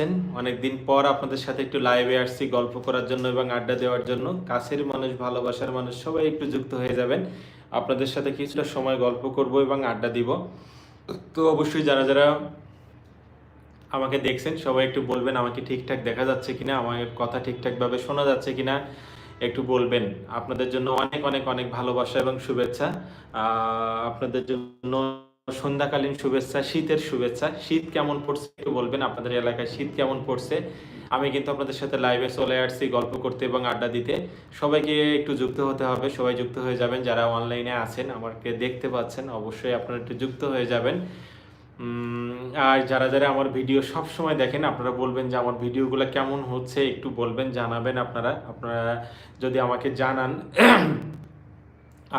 আছেন। অনেকদিন পর আপনাদের সাথে একটু লাইভে আসছি, গল্প করার জন্য এবং আড্ডা দেওয়ার জন্য। কাছের মানুষ, ভালোবাসার মানুষ, সবাই একটু যুক্ত হয়ে যাবেন। আপনাদের সাথে কিছুটা সময় গল্প করব এবং আড্ডা দিব। তো অবশ্যই যারা যারা আমাকে দেখছেন, সবাই একটু বলবেন, আমাকে ঠিকঠাক দেখা যাচ্ছে কিনা, আমার কথা ঠিকঠাকভাবে শোনা যাচ্ছে কিনা, একটু বলবেন। আপনাদের জন্য অনেক অনেক অনেক ভালোবাসা এবং শুভেচ্ছা। আপনাদের জন্য সন্ধ্যাকালীন শুভেচ্ছা, শীতের শুভেচ্ছা। শীত কেমন পড়ছে একটু বলবেন? আপনাদের এলাকায় শীত কেমন পড়ছে? আমি কিন্তু আপনাদের সাথে লাইভে চলে আসছি গল্প করতে এবং আড্ডা দিতে। সবাইকে একটু যুক্ত হতে হবে। সবাই যুক্ত হয়ে যাবেন। যারা অনলাইনে আছেন, আমাকে দেখতে পাচ্ছেন, অবশ্যই আপনারা একটু যুক্ত হয়ে যাবেন। আর যারা যারা আমার ভিডিও সব সময় দেখেন, আপনারা বলবেন যে আমার ভিডিওগুলো কেমন হচ্ছে? একটু বলবেন, জানাবেন আপনারা। আপনারা যদি আমাকে জানান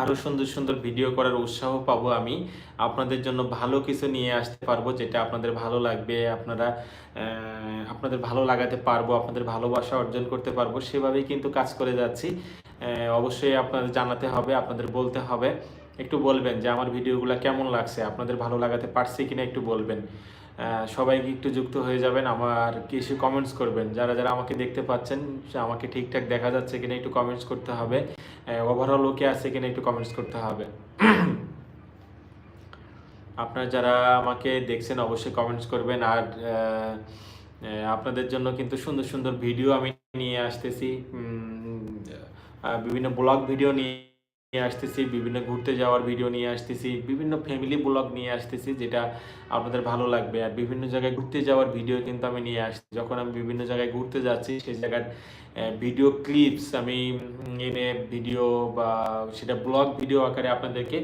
আরও সুন্দর সুন্দর ভিডিও করার উৎসাহ পাবো আমি। আপনাদের জন্য ভালো কিছু নিয়ে আসতে পারব যেটা আপনাদের ভালো লাগবে, আপনারা আপনাদের ভালো লাগাতে পারব, আপনাদের ভালোবাসা অর্জন করতে পারব, সেভাবেই কিন্তু কাজ করে যাচ্ছি। অবশ্যই আপনাদের জানাতে হবে, আপনাদের বলতে হবে। একটু বলবেন যে আমার ভিডিওগুলো কেমন লাগছে, আপনাদের ভালো লাগাতে পারছি কিনা একটু বলবেন। সবাই একটু যুক্ত হয়ে যাবেন, আমার কিছু কমেন্টস করবেন। যারা যারা আমাকে দেখতে পাচ্ছেন আমাকে ঠিকঠাক দেখা যাচ্ছে কিনা একটু কমেন্টস করতে হবে। ওভারঅল ওকে আছে কিনা একটু কমেন্টস করতে হবে। আপনারা যারা আমাকে দেখছেন, অবশ্যই কমেন্টস করবেন। আর আপনাদের জন্য কিন্তু সুন্দর সুন্দর ভিডিও আমি নিয়ে আসতেছি। বিভিন্ন ব্লগ ভিডিও নিয়ে নিয়ে আসতেছি, বিভিন্ন ঘুরতে যাওয়ার ভিডিও নিয়ে আসতেছি, বিভিন্ন ফ্যামিলি ব্লগ নিয়ে আসতেছি, যেটা আপনাদের ভালো লাগবে। আর বিভিন্ন জায়গায় ঘুরতে যাওয়ার ভিডিও কিন্তু আমি নিয়ে আসছি। যখন আমি বিভিন্ন জায়গায় ঘুরতে যাচ্ছি, সেই জায়গার ভিডিও ক্লিপস আমি এনে ভিডিও বা সেটা ব্লগ ভিডিও আকারে আপনাদেরকে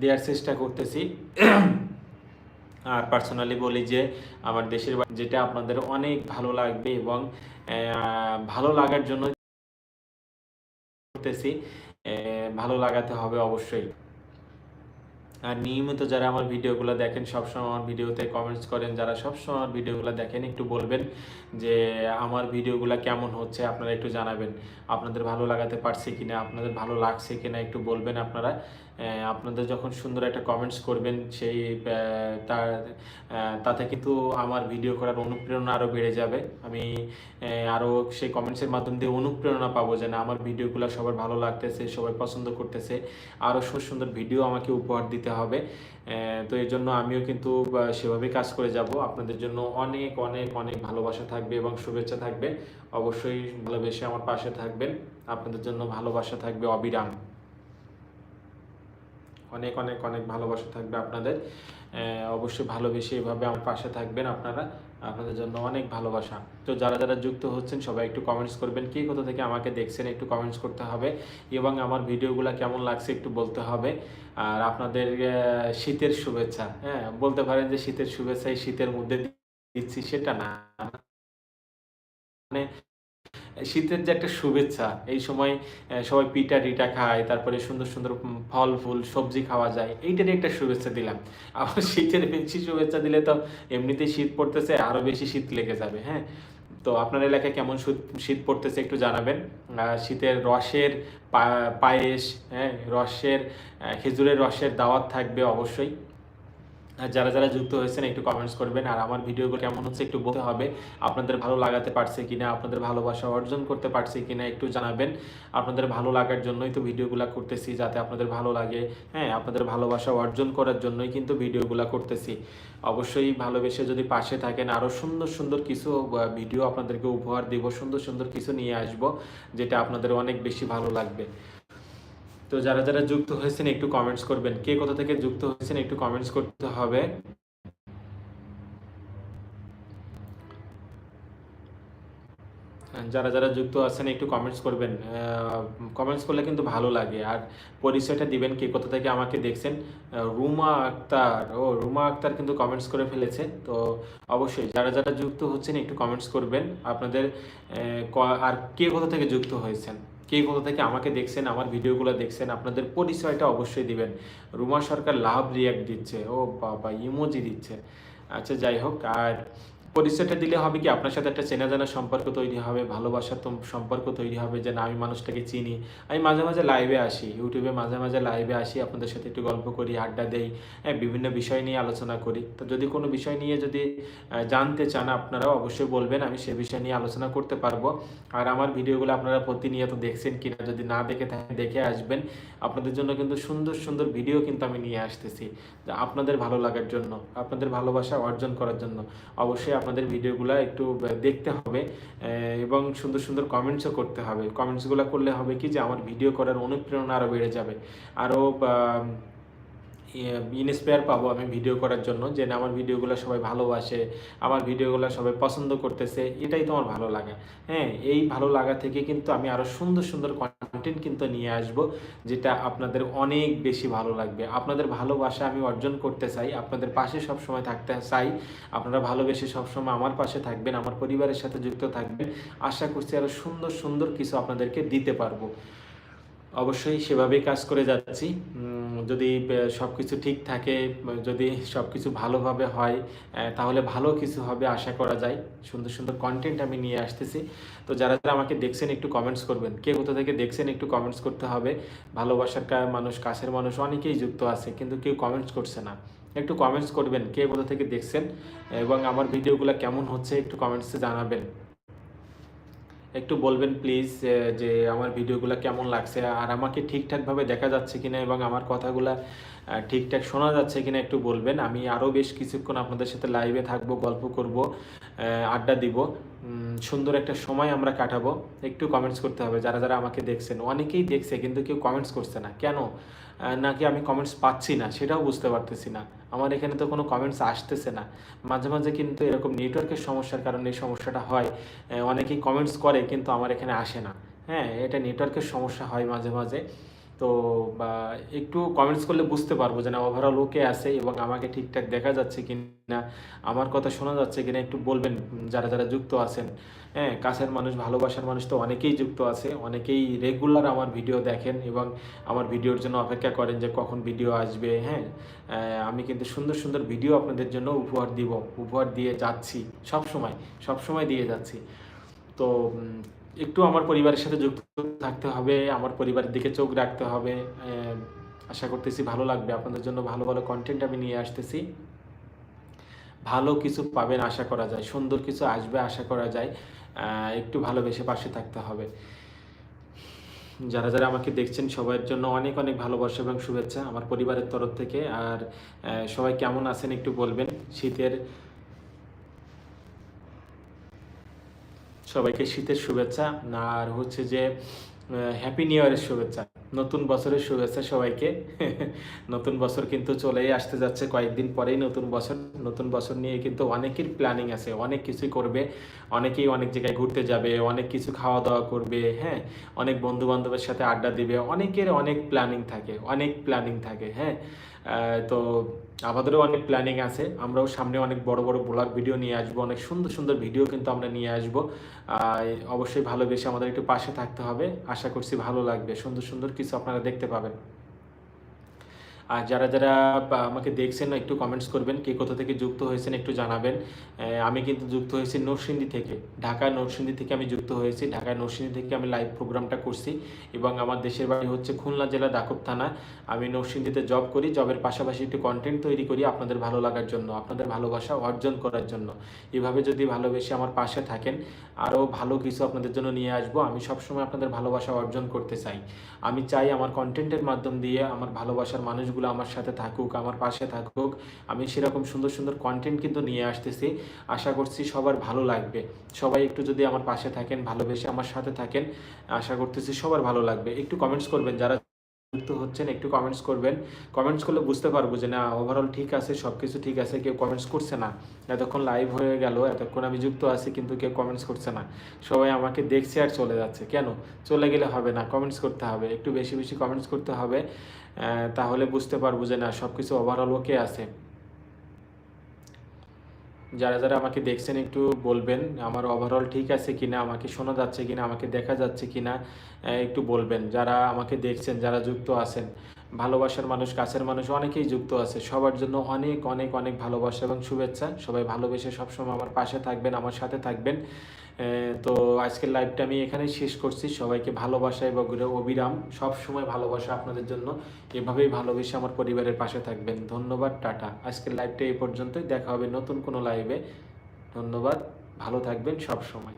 দেওয়ার চেষ্টা করতেছি। আর পার্সোনালি বলি যে, আমার দেশের যেটা আপনাদের অনেক ভালো লাগবে এবং ভালো লাগার জন্য করতেছি ভালো লাগাতে হবে অবশ্যই। আর নিয়মিত যারা আমার ভিডিওগুলো দেখেন, সবসময় আমার ভিডিওতে কমেন্টস করেন, যারা সবসময় আমার ভিডিওগুলো দেখেন, একটু বলবেন যে, আমার ভিডিওগুলো কেমন হচ্ছে, আপনারা একটু জানাবেন। আপনাদের ভালো লাগাতে পারছে কিনা, আপনাদের ভালো লাগছে কিনা, একটু বলবেন আপনারা। আপনাদের যখন সুন্দর একটা কমেন্টস করবেন, সেই তার তাতে কিন্তু আমার ভিডিও করার অনুপ্রেরণা আরও বেড়ে যাবে। আমি আরও সেই কমেন্টসের মাধ্যম দিয়ে অনুপ্রেরণা পাবো যে না, আমার ভিডিওগুলো সবার ভালো লাগতেছে, সবাই পছন্দ করতেছে। আরও সুন্দর সুন্দর ভিডিও আমাকে উপহার দিতে হবে। তো এই জন্য আমিও কিন্তু সেভাবেই কাজ করে যাব। আপনাদের জন্য অনেক অনেক অনেক ভালোবাসা থাকবে এবং শুভেচ্ছা থাকবে। অবশ্যই ভালোবেসে আমার পাশে থাকবেন। আপনাদের জন্য ভালোবাসা থাকবে অবিরাম। অনেক অনেক অনেক ভালোবাসা থাকবে আপনাদের। অবশ্যই ভালোবেসে এভাবে আমার পাশে থাকবেন আপনারা। আপনাদের জন্য অনেক ভালোবাসা। তো যারা যারা যুক্ত হচ্ছেন, সবাই একটু কমেন্টস করবেন, কে কোথা থেকে আমাকে দেখছেন একটু কমেন্টস করতে হবে এবং আমার ভিডিওগুলো কেমন লাগছে একটু বলতে হবে। আর আপনাদের শীতের শুভেচ্ছা হ্যাঁ? বলতে পারেন যে শীতের শুভেচ্ছা এই শীতের মধ্যে দিচ্ছি, সেটা না। মানে শীতের যে একটা শুভেচ্ছা, এই সময় সবাই পিঠা টিটা খায়, তারপরে সুন্দর সুন্দর ফল ফুল, সবজি খাওয়া যায়, এইটারই একটা শুভেচ্ছা দিলাম। আবার শীতের বেশি শুভেচ্ছা দিলে তো এমনিতেই শীত পড়তেছে, আরও বেশি শীত লেগে যাবে হ্যাঁ? তো আপনার এলাকায় কেমন শীত- পড়তেছে একটু জানাবেন। শীতের রসের পায়েস হ্যাঁ রসের খেজুরের রসের দাওয়াত থাকবে অবশ্যই। যারা যারা যুক্ত হয়েছেন, একটু কমেন্টস করবেন। আর আমার ভিডিওগুলো কেমন হচ্ছে একটু বলতে হবে। আপনাদের ভালো লাগাতে পারছে কিনা, আপনাদের ভালোবাসা অর্জন করতে পারছে কিনা একটু জানাবেন। আপনাদের ভালো লাগার জন্যই তো ভিডিওগুলো করতেছি, যাতে আপনাদের ভালো লাগে। হ্যাঁ আপনাদের ভালোবাসা অর্জন করার জন্যই কিন্তু ভিডিওগুলো করতেছি। অবশ্যই ভালোবেসে যদি পাশে থাকেন আরও সুন্দর সুন্দর কিছু ভিডিও আপনাদেরকে উপহার দিব, সুন্দর সুন্দর কিছু নিয়ে আসব, যেটা আপনাদের অনেক বেশি ভালো লাগবে। তো যারা যারা যুক্ত হয়েছেন, একটু কমেন্টস করবেন। কে কোথা থেকে যুক্ত হয়েছেন, একটু কমেন্টস করতে হবে। যারা যারা যুক্ত আছেন, একটু কমেন্টস করবেন। কমেন্টস করলে কিন্তু ভালো লাগে। আর পরিচয়টা দিবেন কে কোথা থেকে আমাকে দেখছেন। রুমা আক্তার। ও, রুমা আক্তার কিন্তু কমেন্টস করে ফেলেছে। তো অবশ্যই যারা যারা যুক্ত হচ্ছেন, একটু কমেন্টস করবেন। আপনাদের আর কে কোথা থেকে যুক্ত হয়েছেন? কে কোথা থেকে আমাকে দেখছেন, আমার ভিডিওগুলো দেখছেন, আপনাদের পরিচয়টা অবশ্যই দিবেন। রুমা সরকার লাভ রিয়াক্ট দিচ্ছে, ও বাবা ইমোজি দিচ্ছে। আচ্ছা যাই হোক, আর পরিচয়টা দিলে হবে কি? আপনার সাথে একটা চেনা জানা সম্পর্ক তৈরি হবে, ভালোবাসার সম্পর্ক তৈরি হবে, যে না, আমি মানুষটাকে চিনি। আমি মাঝে মাঝে লাইভে আসি ইউটিউবে মাঝে মাঝে লাইভে আসি, আপনাদের সাথে একটু গল্প করি, আড্ডা দেই হ্যাঁ বিভিন্ন বিষয় নিয়ে আলোচনা করি। তো যদি কোনো বিষয় নিয়ে যদি জানতে চান আপনারা অবশ্যই বলবেন, আমি সে বিষয় নিয়ে আলোচনা করতে পারব। আর আমার ভিডিওগুলো আপনারা প্রতিনিয়ত দেখছেন কিনা, যদি না দেখে থাকেন, দেখে আসবেন। আপনাদের জন্য কিন্তু সুন্দর সুন্দর ভিডিও কিন্তু আমি নিয়ে আসতেছি আপনাদের ভালো লাগার জন্য, আপনাদের ভালোবাসা অর্জন করার জন্য। অবশ্যই আপনাদের ভিডিওগুলো একটু দেখতে হবে এবং সুন্দর সুন্দর কমেন্টসও করতে হবে। কমেন্টসগুলো করলে হবে কি যে, আমার ভিডিও করার অনুপ্রেরণা আরও বেড়ে যাবে। আরও ইনস্পায়ার পাবো আমি ভিডিও করার জন্য, যে না, আমার ভিডিওগুলো সবাই ভালোবাসে, আমার ভিডিওগুলো সবাই পছন্দ করতেছে, এটাই তো আমার ভালো লাগা। হ্যাঁ এই ভালো লাগা থেকে কিন্তু আমি আরও সুন্দর সুন্দর কন্টেন্ট কিন্তু নিয়ে আসব, যেটা আপনাদের অনেক বেশি ভালো লাগবে। আপনাদের ভালোবাসা আমি অর্জন করতে চাই, আপনাদের পাশে সবসময় থাকতে চাই, আপনারা ভালোবেসে সবসময় আমার পাশে থাকবেন, আমার পরিবারের সাথে যুক্ত থাকবেন, আশা করছি আরও সুন্দর সুন্দর কিছু আপনাদেরকে দিতে পারব। অবশ্যই সেভাবেই কাজ করে যাচ্ছি। যদি সব কিছু ঠিক থাকে যদি সব কিছু ভালোভাবে হয় তাহলে ভালো কিছু হবে আশা করা যায়। সুন্দর সুন্দর কন্টেন্ট আমি নিয়ে আসতেছি। তো যারা যারা আমাকে দেখছেন, একটু কমেন্টস করবেন। কে কোথা থেকে দেখছেন, একটু কমেন্টস করতে হবে। ভালোবাসার মানুষ, কাছের মানুষ অনেকেই যুক্ত আছে, কিন্তু কেউ কমেন্টস করছে না। একটু কমেন্টস করবেন, কে কোথা থেকে দেখছেন, এবং আমার ভিডিওগুলো কেমন হচ্ছে, একটু কমেন্টসে জানাবেন। একটু বলবেন প্লিজ যে আমার ভিডিওগুলো কেমন লাগছে? আর আমাকে ঠিকঠাকভাবে দেখা যাচ্ছে কিনা এবং আমার কথাগুলো ঠিকঠাক শোনা যাচ্ছে কিনা একটু বলবেন। আমি আরও বেশ কিছুক্ষণ আপনাদের সাথে লাইভে থাকব, গল্প করব আড্ডা দিব। সুন্দর একটা সময় আমরা কাটাবো। একটু কমেন্টস করতে হবে। যারা যারা আমাকে দেখছেন, অনেকেই দেখছে কিন্তু কেউ কমেন্টস করছে না। কেন? নাকি আমি কমেন্টস পাচ্ছি না? সেটাও বুঝতে পারতেছি না। আমার এখানে তো কোনো কমেন্টস আসতেছে না। মাঝে মাঝে কিন্তু এরকম নেটওয়ার্কের সমস্যার কারণে এই সমস্যাটা হয়। অনেকেই কমেন্টস করে কিন্তু আমার এখানে আসে না। হ্যাঁ এটা নেটওয়ার্কের সমস্যা হয় মাঝে মাঝে। তো, বা একটু কমেন্টস করলে বুঝতে পারব যে না ওভারঅল ওকে আছে এবং আমাকে ঠিকঠাক দেখা যাচ্ছে কি না আমার কথা শোনা যাচ্ছে কিনা, একটু বলবেন, যারা যারা যুক্ত আছেন। হ্যাঁ কাছের মানুষ, ভালোবাসার মানুষ তো অনেকেই যুক্ত আছে, অনেকেই রেগুলার আমার ভিডিও দেখেন এবং আমার ভিডিওর জন্য অপেক্ষা করেন যে কখন ভিডিও আসবে হ্যাঁ। আমি কিন্তু সুন্দর সুন্দর ভিডিও আপনাদের জন্য উপহার দিব, উপহার দিয়ে যাচ্ছি সব সময় সব সময় দিয়ে যাচ্ছি। তো একটু আমার পরিবারের সাথে যুক্ত থাকতে হবে, আমার পরিবারের দিকে চোখ রাখতে হবে। আশা করতেছি ভালো লাগবে। আপনাদের জন্য ভালো ভালো কন্টেন্ট আমি নিয়ে আসতেছি। ভালো কিছু পাবেন আশা করা যায়। সুন্দর কিছু আসবে আশা করা যায়। একটু ভালোবেসে পাশে থাকতে হবে। যারা যারা আমাকে দেখছেন সবার জন্য অনেক অনেক ভালোবাসা এবং শুভেচ্ছা আমার পরিবারের তরফ থেকে। আর সবাই কেমন আছেন একটু বলবেন। শীতের সবাইকে শীতের শুভেচ্ছা। আর হচ্ছে যে হ্যাপি নিউ ইয়ারের শুভেচ্ছা, নতুন বছরের শুভেচ্ছা সবাইকে। নতুন বছর কিন্তু চলেই আসতে যাচ্ছে, কয়েকদিন পরেই নতুন বছর। নতুন বছর নিয়ে কিন্তু অনেকের প্ল্যানিং আছে, অনেক কিছুই করবে। অনেকেই অনেক জায়গায় ঘুরতে যাবে, অনেক কিছু খাওয়া দাওয়া করবে হ্যাঁ? অনেক বন্ধু বান্ধবের সাথে আড্ডা দিবে, অনেকের অনেক প্ল্যানিং থাকে, অনেক প্ল্যানিং থাকে হ্যাঁ? তো আমাদেরও অনেক প্ল্যানিং আছে। আমরাও সামনে অনেক বড় বড় ব্লগ ভিডিও নিয়ে আসব, অনেক সুন্দর সুন্দর ভিডিও কিন্তু আমরা নিয়ে আসব। অবশ্যই ভালোবেসে আমাদের একটু পাশে থাকতে হবে। আশা করছি ভালো লাগবে। সুন্দর সুন্দর কিছু আপনারা দেখতে পাবেন। আর যারা যারা আমাকে দেখছেন, একটু কমেন্টস করবেন, কে কোথা থেকে যুক্ত হয়েছেন একটু জানাবেন। আমি কিন্তু যুক্ত হয়েছি নরসিংদী থেকে। ঢাকা নরসিংদী থেকে আমি যুক্ত হয়েছি। ঢাকা নরসিংদী থেকে আমি লাইভ প্রোগ্রামটা করছি এবং আমার দেশের বাড়ি হচ্ছে খুলনা জেলা দাকব থানা। আমি নরসিংদীতে জব করি জবের পাশাপাশি একটু কন্টেন্ট তৈরি করি আপনাদের ভালো লাগার জন্য, আপনাদের ভালোবাসা অর্জন করার জন্য। এভাবে যদি ভালোবেসে আমার পাশে থাকেন, আরও ভালো কিছু আপনাদের জন্য নিয়ে আসব। আমি সবসময় আপনাদের ভালোবাসা অর্জন করতে চাই। আমি চাই আমার কন্টেন্টের মাধ্যম দিয়ে আমার ভালোবাসার মানুষগুলো আমার সাথে থাকুক, আমার পাশে থাকুক, আমি সেরকম সুন্দর সুন্দর কন্টেন্ট কিন্তু নিয়ে আসতেছি। আশা করছি সবার ভালো লাগবে। সবাই একটু যদি আমার পাশে থাকেন, ভালোবেসে আমার সাথে থাকেন, আশা করতেছি সবার ভালো লাগবে। একটু কমেন্টস করবেন যারা যুক্ত হচ্ছেন, একটু কমেন্টস করবেন। কমেন্টস করলে বুঝতে পারব যে, না ওভারঅল ঠিক আছে সব কিছু ঠিক আছে, কেউ কমেন্টস করছে না। এতক্ষণ লাইভ হয়ে গেল, এতক্ষণ আমি যুক্ত আছি, কিন্তু কেউ কমেন্টস করছে না। সবাই আমাকে দেখছে আর চলে যাচ্ছে। কেন? চলে গেলে হবে না কমেন্টস করতে হবে। একটু বেশি বেশি কমেন্টস করতে হবে তাহলে বুঝতে পারব যে, না সব কিছু ওভারঅল ওকে আছে। যারা যারা আমাকে দেখছেন একটু বলবেন, আমার ওভারঅল ঠিক আছে কিনা, আমাকে শোনা যাচ্ছে কিনা, আমাকে দেখা যাচ্ছে কিনা একটু বলবেন। যারা আমাকে দেখছেন, যারা যুক্ত আছেন, ভালোবাসার মানুষ, কাছের মানুষ অনেকেই যুক্ত আছে। সবার জন্য অনেক অনেক অনেক ভালোবাসা এবং শুভেচ্ছা। সবাই ভালোবেসে সবসময় আমার পাশে থাকবেন, আমার সাথে থাকবেন। তো আজকের লাইভটা আমি এখানেই শেষ করছি। সবাইকে ভালোবাসা এবং অবিরাম সব সময় ভালোবাসা আপনাদের জন্য। এভাবেই ভালোবেসে আমার পরিবারের পাশে থাকবেন। ধন্যবাদ, টাটা। আজকের লাইভটা এই পর্যন্তই। দেখা হবে নতুন কোনো লাইভে ধন্যবাদ, ভালো থাকবেন সব সময়